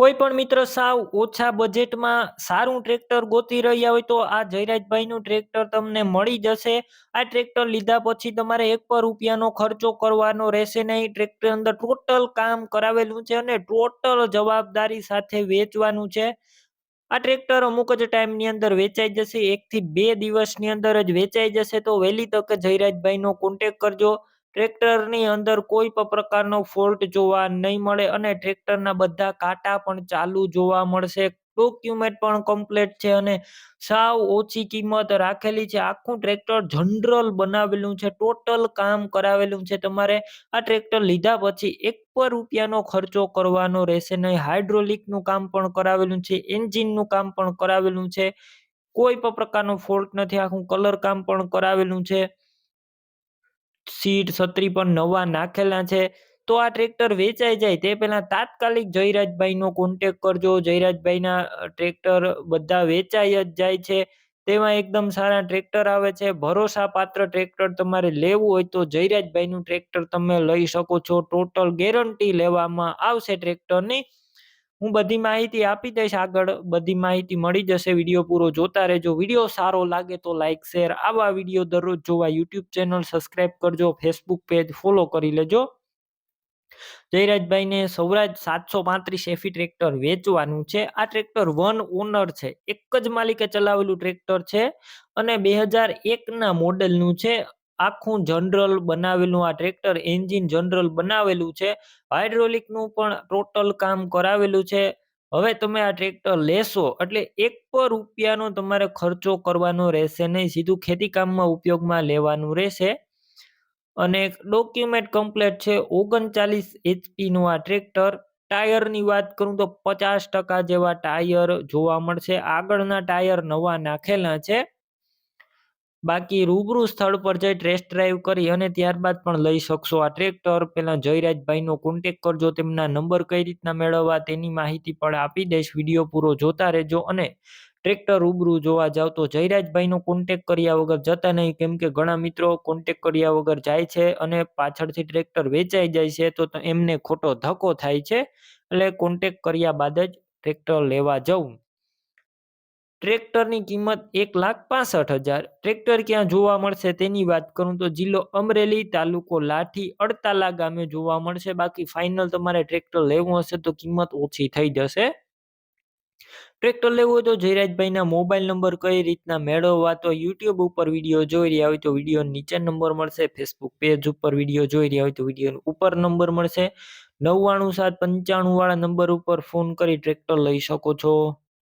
કોઈ પણ મિત્ર સાવ ઓછા બજેટમાં સારું ટ્રેક્ટર ગોતી રહ્યા હોય તો આ જયરાજભાઈનું ટ્રેક્ટર તમને મળી જશે. આ ટ્રેક્ટર લીધા પછી તમારે એક પણ રૂપિયાનો ખર્ચો કરવાનો રહેશે નહીં. ટ્રેક્ટર અંદર ટોટલ કામ કરાવેલું છે અને ટોટલ જવાબદારી સાથે વેચવાનું છે. આ ટ્રેક્ટર અમુક જ ટાઈમની અંદર વેચાઈ જશે. એકથી બે દિવસની અંદર જ વેચાઈ જશે. તો વહેલી તકે જયરાજભાઈનો કોન્ટેક કરજો. ટ્રેક્ટરની અંદર કોઈ પણ પ્રકારનો ફોલ્ટ જોવા નહીં મળે અને ટ્રેક્ટરના બધા કાંટા પણ ચાલુ જોવા મળશે. ડોક્યુમેન્ટ પણ કમ્પ્લીટ છે અને સાવ ઓછી કિંમત રાખેલી છે. આખું ટ્રેક્ટર જનરલ બનાવેલું છે ટોટલ કામ કરાવેલું છે. તમારે આ ટ્રેક્ટર લીધા પછી એક પણ રૂપિયાનો ખર્ચો કરવાનો રહેશે નહીં. હાઇડ્રોલિકનું કામ પણ કરાવેલું છે એન્જિનનું કામ પણ કરાવેલું છે. કોઈ પણ પ્રકારનો ફોલ્ટ નથી. આખું કલર કામ પણ કરાવેલું છે. સીટ છત્રી પણ નવા નાખેલા છે. તો આ ટ્રેક્ટર વેચાઈ જાય તે પહેલા તાત્કાલિક જયરાજભાઈનો કોન્ટેક કરજો. જયરાજભાઈના ટ્રેક્ટર બધા વેચાઈ જ જાય છે. તેમાં એકદમ સારા ટ્રેક્ટર આવે છે. ભરોસાપાત્ર ટ્રેક્ટર તમારે લેવું હોય તો જયરાજભાઈનું ટ્રેક્ટર તમે લઈ શકો છો. ટોટલ ગેરંટી લેવામાં આવશે ટ્રેક્ટરની. હું બધી માહિતી આપી દઈશ. આગળ બધી માહિતી મળી જશે. વીડિયો પૂરો જોતા રહેજો. વીડિયો સારો લાગે તો લાઈક શેર આવા વીડિયો દરરોજ જોવા યુટ્યુબ ચેનલ સબસ્ક્રાઈબ કરજો. ફેસબુક પેજ ફોલો કરી લેજો. જયરાજભાઈને સૌરાજ સાતસો પાંત્રીસ એફી ટ્રેક્ટર વેચવાનું છે. આ ટ્રેક્ટર વન ઓનર છે. એક જ માલિકે ચલાવેલું ટ્રેક્ટર છે અને બે હજાર એકના મોડેલનું છે. આખું જનરલ બનાવેલું, આ ટ્રેક્ટર એન્જિન જનરલ બનાવેલું છે. હાઇડ્રોલિકનું પણ ટોટલ કામ કરાવેલું છે. હવે તમે આ ટ્રેક્ટર લેશો, એટલે એક પણ રૂપિયાનો તમારે ખર્ચો કરવાનો રહેશે નહીં. સીધું ખેતીકામમાં ઉપયોગમાં લેવાનું રહેશે. અને ડોક્યુમેન્ટ કમ્પ્લેટ છે, ઓગણચાલીસ એચપીનું આ ટ્રેક્ટર. ટાયરની વાત કરું તો પચાસ ટકા જેવા ટાયર જોવા મળશે. આગળના ટાયર નવા નાખેલા છે. બાકી રૂબરૂ સ્થળ પર જઈ ટેસ્ટ ડ્રાઈવ કરી અને ત્યારબાદ પણ લઈ શકશો. આ ટ્રેક્ટર પહેલા જયરાજભાઈનો કોન્ટેક કરજો, તેમના નંબર કઈ રીતના મેળવવા તેની માહિતી પણ આપી દઈશ. વીડિયો પૂરો જોતા રહેજો અને ટ્રેક્ટર રૂબરૂ જોવા જાવ તો જયરાજભાઈનો કોન્ટેક કર્યા વગર જતા નહીં. કેમ કે ઘણા મિત્રો કોન્ટેક કર્યા વગર જાય છે અને પાછળથી ટ્રેક્ટર વેચાઈ જાય છે તો એમને ખોટો ધક્કો થાય છે. એટલે કોન્ટેક કર્યા બાદ જ ટ્રેક્ટર લેવા જવું. ટ્રેક્ટરની કિંમત એક લાખ પાસઠ હજાર. ટ્રેક્ટર ક્યાં જોવા મળશે તેની વાત કરું તો જિલ્લો અમરેલી તાલુકો લાઠી અડતાલા ગામે જોવા મળશે. બાકી ફાઇનલ તમારે ટ્રેક્ટર લેવું હશે તો કિંમત ઓછી થઈ જશે. ટ્રેક્ટર લેવું હોય તો જયરાજભાઈના મોબાઈલ નંબર કઈ રીતના મેળવવા તો યુટ્યુબ ઉપર વીડિયો જોઈ રહ્યા હોય તો વીડિયો નીચે નંબર મળશે. ફેસબુક પેજ ઉપર વીડિયો જોઈ રહ્યા હોય તો વીડિયો ઉપર નંબર મળશે. નવ્વાણું સાત પંચાણું વાળા નંબર ઉપર ફોન કરી ટ્રેક્ટર લઈ શકો છો.